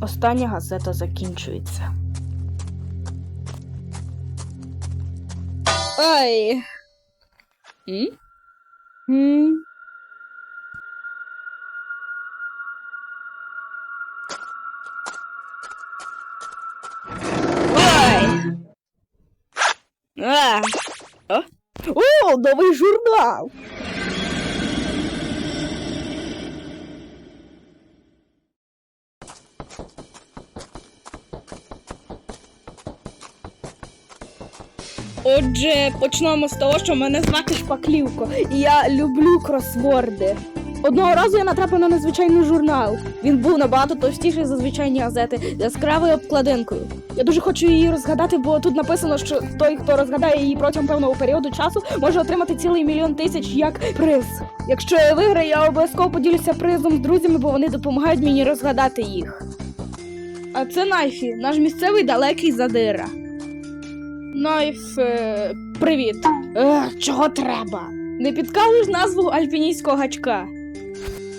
остання газета закінчується. Ой. М? М? Ой. А. О, О, новий журнал. Отже, почнемо з того, що мене звати Шпаклівко, і я люблю кросворди. Одного разу я натрапив на незвичайний журнал. Він був набагато товстіший за звичайні газети з яскравою обкладинкою. Я дуже хочу її розгадати, бо тут написано, що той, хто розгадає її протягом певного періоду часу, може отримати цілий мільйон тисяч як приз. Якщо я виграю, я обов'язково поділюся призом з друзями, бо вони допомагають мені розгадати їх. А це Найфі, наш місцевий далекий задира. Найф, е, привіт. Ех, чого треба? Не підкажеш назву альпіністського гачка?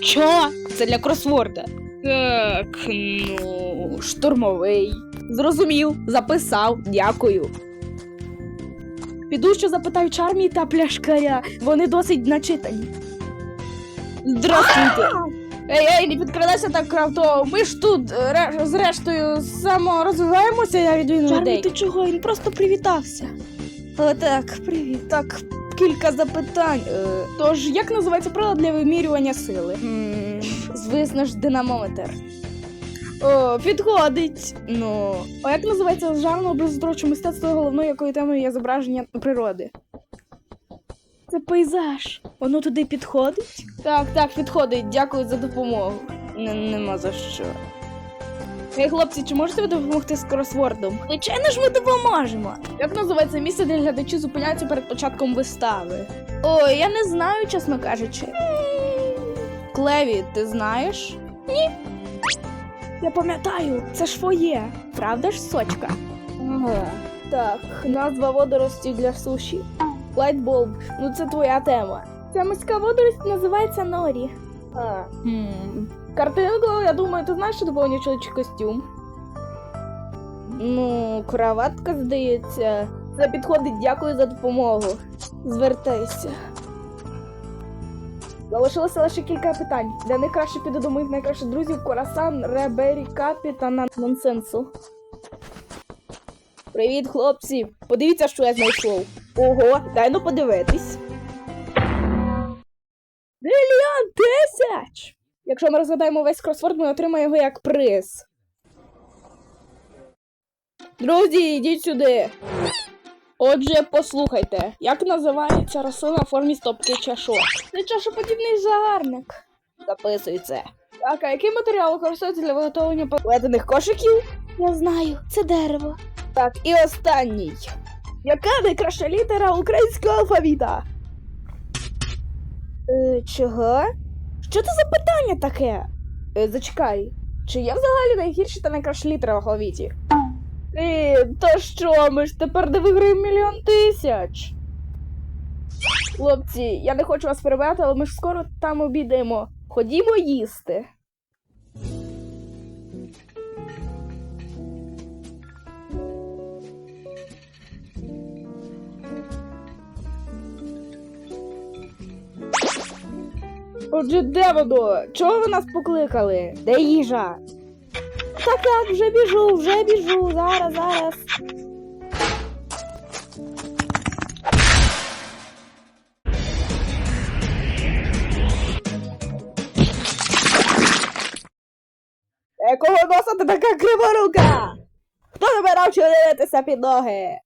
Чо? Це для кросворда. Так, ну, штурмовий. Зрозумів, записав, дякую. Піду, що запитаю Чармі та пляшкаря. Вони досить начитані. Здравствуйте. Ей, ей, не підкрадайся так кравто. Ми ж тут е, ре- зрештою саморозвиваємося, я відвідую Чармі, людей. ти чого? Він просто привітався. Але так, привіт. Так, кілька запитань. Е, тож, як називається прилад для вимірювання сили? Звісно ж, динамометр. О, підходить. Ну. А як називається жанр образотворчого мистецтва, головною якою темою є зображення природи? Це пейзаж. Воно туди підходить? Так, так, підходить. Дякую за допомогу. Не, нема за що. Ей, хлопці, чи можете ви допомогти з кросвордом? Звичайно ж ми допоможемо. Як називається місце, де глядачі зупиняються перед початком вистави? Ой, я не знаю, чесно кажучи. Клеві, ти знаєш? Ні. Я пам'ятаю, це ж фоє. Правда ж, сочка? Ага. Так, назва водорості для суші. Лайтболб, ну це твоя тема. Ця морська водорость називається Норі. А. Хм. Картинку, я думаю, ти знаєш, що доповнює чоловічий костюм? Ну, краватка, здається. Це підходить, дякую за допомогу. Звертайся. Залишилося лише кілька питань. Для них краще піду до моїх найкращих друзів Корасан, Ребері, Капі та на нонсенсу. Привіт, хлопці! Подивіться, що я знайшов. Ого, дай ну подивитись. Мільйон тисяч! Якщо ми розгадаємо весь кросворд, ми отримаємо його як приз. Друзі, йдіть сюди. Отже, послухайте, як називається рослина в формі стопки чашок? Це чашоподібний загарник. Записуй це. Так, а який матеріал використовується для виготовлення плетених кошиків? Я знаю, це дерево. Так, і останній. Яка найкраща літера українського алфавіта? Е, чого? Що це за питання таке? Е, зачекай. Чи є взагалі найгірша та найкраща літера в алфавіті? Е, то що, ми ж тепер не виграємо мільйон тисяч. Хлопці, я не хочу вас перебирати, але ми ж скоро там обідаємо. Ходімо їсти. Отже, де воно? Чого ви нас покликали? Де їжа? Так, так, вже біжу, вже біжу. Зараз, зараз. Якого носа ти така криворука? Хто тебе навчив дивитися під ноги?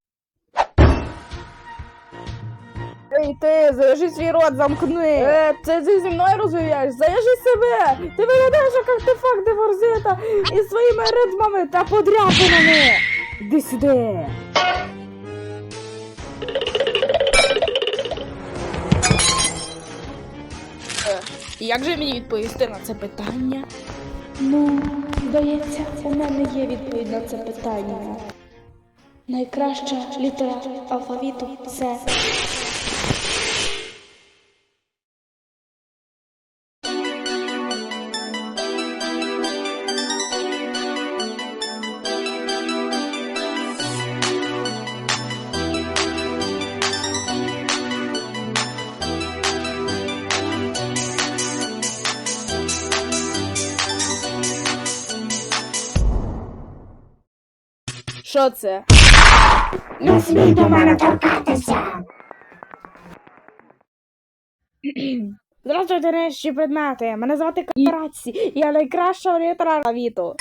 Ей ти, зав'яжи свій рот, замкни. Е, це ти зі мною розмовляєш? Зав'яжи себе! Ти виглядаєш як артефакт Деборзета із своїми ритмами та подряпинами. Іди сюди. Е, Як же мені відповісти на це питання? Ну, здається, у мене є відповідь на це питання. Найкраща літера алфавіту це Що це? Не смій до мене торкатися. Здравствуйте, речі предмети. Мене звати Караці. Я найкраща орієнтара Віту.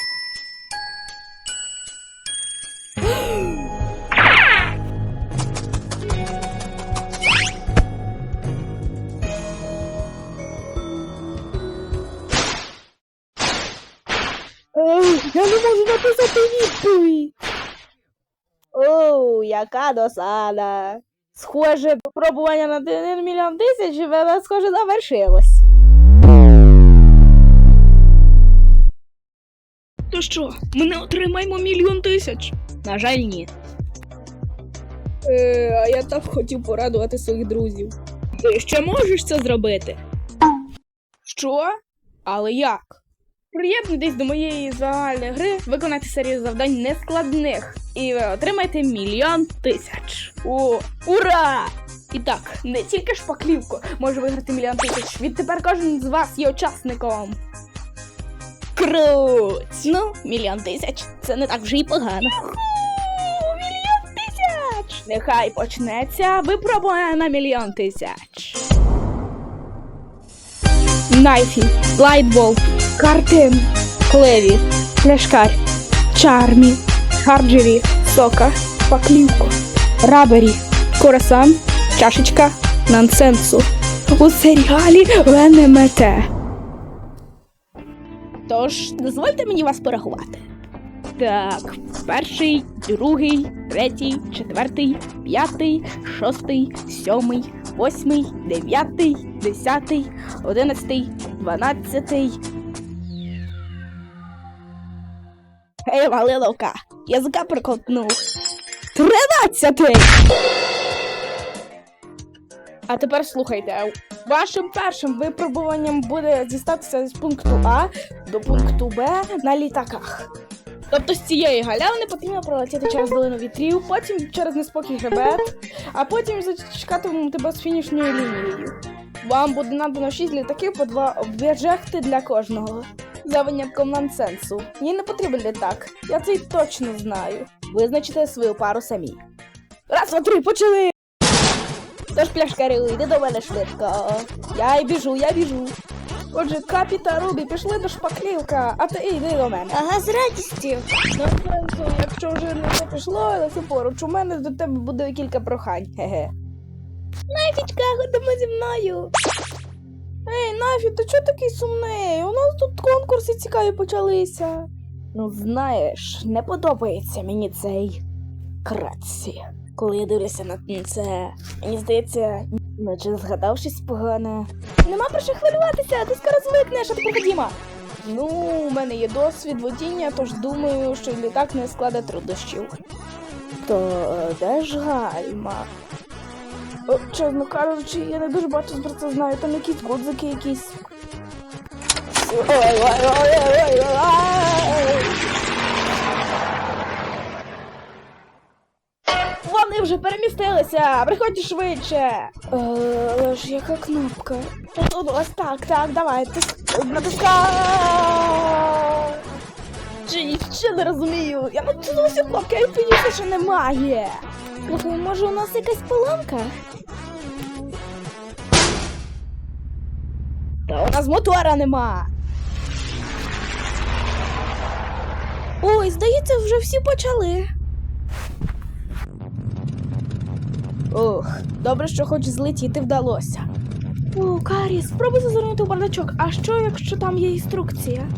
Яка досада. Схоже, пробування на 1 мільйон тисяч в схоже завершилось. То що, ми не отримаємо мільйон тисяч? На жаль, ні. Е, а я так хотів порадувати своїх друзів. Ти ще можеш це зробити? Що? Але як? Приєднуйтесь до моєї загальної гри, виконайте серію завдань нескладних, і ви отримаєте мільйон тисяч. О, ура! І так, не тільки шпаклівку може виграти мільйон тисяч. Відтепер кожен з вас є учасником. Круть! Ну, мільйон тисяч. Це не так вже й погано. Мільйон тисяч! Нехай почнеться випробування на мільйон тисяч. Найфі, лайтболб, картин, клеві, флешкар, чармі, харджері, сока, паклівку, рабері, курасан, чашечка, нонсенсу. У серіалі ВНМТ. Тож, дозвольте мені вас порахувати. Так, перший, другий, третій, четвертий, п'ятий, шостий, сьомий, восьмий, дев'ятий, десятий, одинадцятий, дванадцятий. Ей, Валиловка, язика прикотнув. Тринадцятий! А тепер слухайте. Вашим першим випробуванням буде дістатися з пункту А до пункту Б на літаках. Тобто з цієї галявини потрібно пролетіти через долину вітрів, потім через неспокій хребет, а потім зачекатимемо тебе з фінішньою лінією. Вам буде надано 6 літаків по два об'єкти для кожного. За винятком нонсенсу. Їй не потрібен літак. Я це й точно знаю. Визначите свою пару самі. Раз, два, три, почали! Тож пляшкарю, йди до мене швидко. Я й біжу, я біжу. Отже, Капі та Рубі пішли до шпаклівка, а ти йди до мене. Ага, з радістю. Нонсенсу, якщо вже не це пішло, але все поруч, у мене до тебе буде кілька прохань. Хе-хе. Нафічка, ходимо зі мною. Ей, Нафі, ти чого такий сумний? У нас тут конкурси цікаві почалися. Ну, знаєш, не подобається мені цей краці. Коли я дивлюся на це, мені здається, наче згадав щось погане. Нема про що хвилюватися, ти скоро звикнеш, а тепер ходімо. Ну, у мене є досвід водіння, тож думаю, що літак не складе труднощів. То е, де ж гальма? О, чесно кажучи, я не дуже багато про це знаю. Там якісь гудзики якісь. Вони вже перемістилися! Приходьте швидше! Е, Але ж яка кнопка? Ось так, так, давай, тис- натискай! Чи ще не розумію? Я натиснула всі кнопки, а відповіді ще немає. Слухай, може у нас якась поломка? Та у нас мотора нема. Ой, здається, вже всі почали. Ох, добре, що хоч злетіти вдалося. О, Карі, спробуй зазирнути у бардачок. А що, якщо там є інструкція?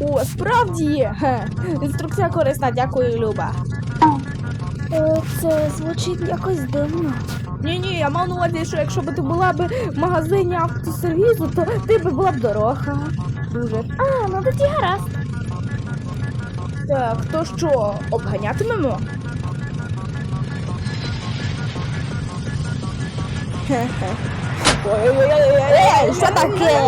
О, справді є. Хе. Інструкція корисна, дякую, Люба. О, це звучить якось дивно. Ні, ні, я мав на увазі, що якщо б ти була б в магазині автосервізу, то ти б була б дорога. Дуже. А, ну тоді гаразд. Так, то що, обганятимемо? Хе-хе. Ой-ой-ой, що таке?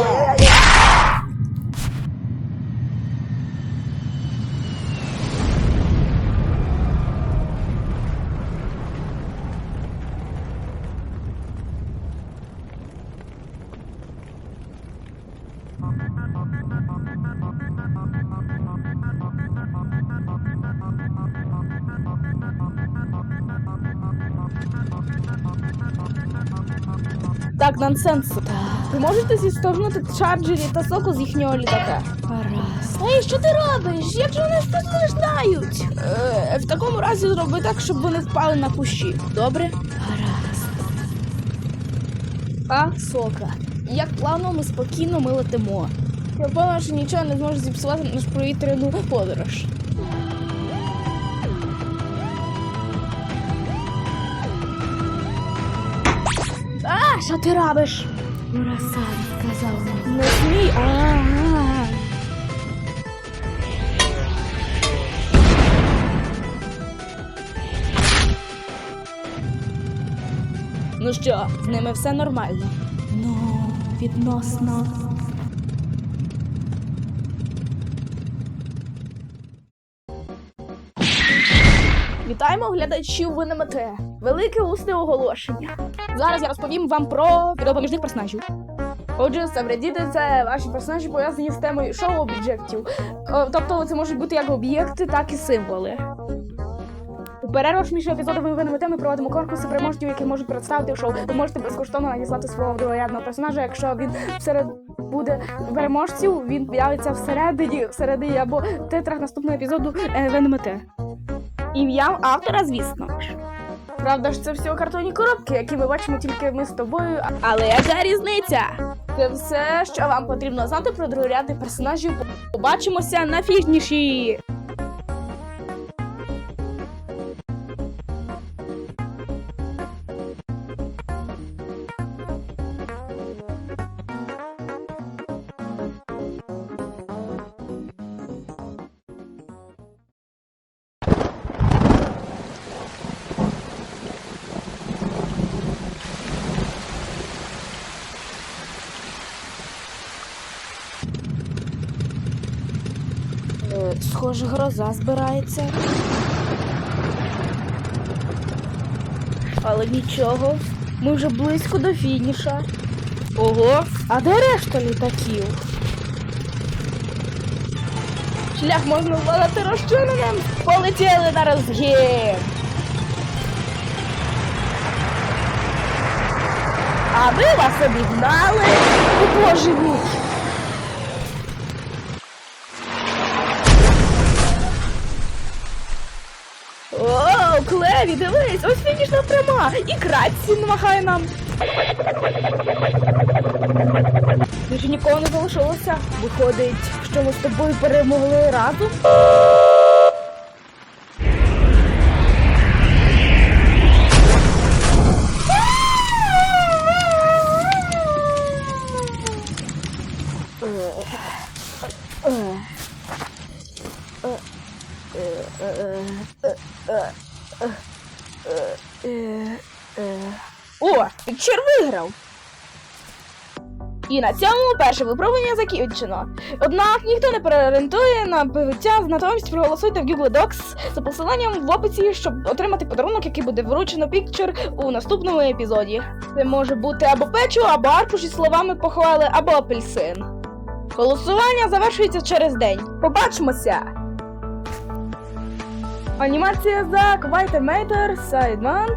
Так, нонсенс. Ви можете зістогнути чарджері та соку з їхнього літака? Гаразд. Ей, що ти робиш? Як же вони страждають? Е, в такому разі зроби так, щоб вони впали на кущі. Добре? Гаразд. А, сока. Як плавно ми спокійно ми летимо. Я впевнена, що нічого не зможе зіпсувати нашу повітряну подорож. Що ти робиш? Мурасан сказав нам. Не смій. Ага. Ну що, з ними все нормально? Ну, відносно. Вітаємо глядачів в НМТ. Велике усне оголошення. Зараз я розповім вам про допоміжних персонажів. Отже, Савредіти це ваші персонажі пов'язані з темою шоу об'єктів. Тобто це можуть бути як об'єкти, так і символи. У перервах між епізодами в НМТ ми проводимо конкурси переможців, які можуть представити в шоу. Ви можете безкоштовно надіслати свого другорядного персонажа, якщо він серед буде переможців, він з'явиться всередині, всередині або титрах наступного епізоду е, в НМТ. Ім'ям автора, звісно. Правда ж, це все картонні коробки, які ми бачимо тільки ми з тобою. Але яка різниця? Це все, що вам потрібно знати про другорядних персонажів. Побачимося на фініші! Схоже, гроза збирається. Але нічого, ми вже близько до фініша. Ого, а де решта літаків? Шлях можна вважати розчиненим. Полетіли на розгін. А ви вас обігнали. Боже мій. О, дивись, ось фінішна пряма. І Кратсін намагає нам. Більше нікого не залишилося. Виходить, що ми з тобою перемогли разом. Перше випробування закінчено. Однак ніхто не переорієнтує на биття, натомість проголосуйте в Google Docs за посиланням в описі, щоб отримати подарунок, який буде вручено Пікчер у наступному епізоді. Це може бути або печиво, або аркуш із словами похвали, або апельсин. Голосування завершується через день. Побачимося! Анімація за Квайтемейтер, Сайдман,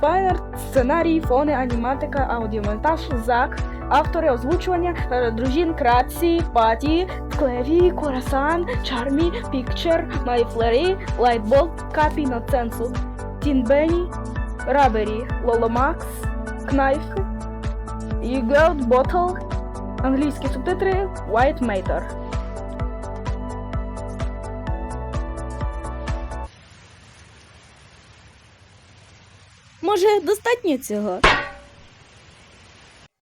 Спайнер, сценарій, фони, аніматика, аудіомонтаж, зак, автори озвучування, е, дружин Краці, Паті, Клеві, Корасан, Чармі, Пікчер, Майфлері, Лайтболт, Капі, Ноценсу, Тінбені, Рабері, Лоломакс, Кнайф, Югелд Ботл, англійські субтитри, White Matter. Може, достатньо цього?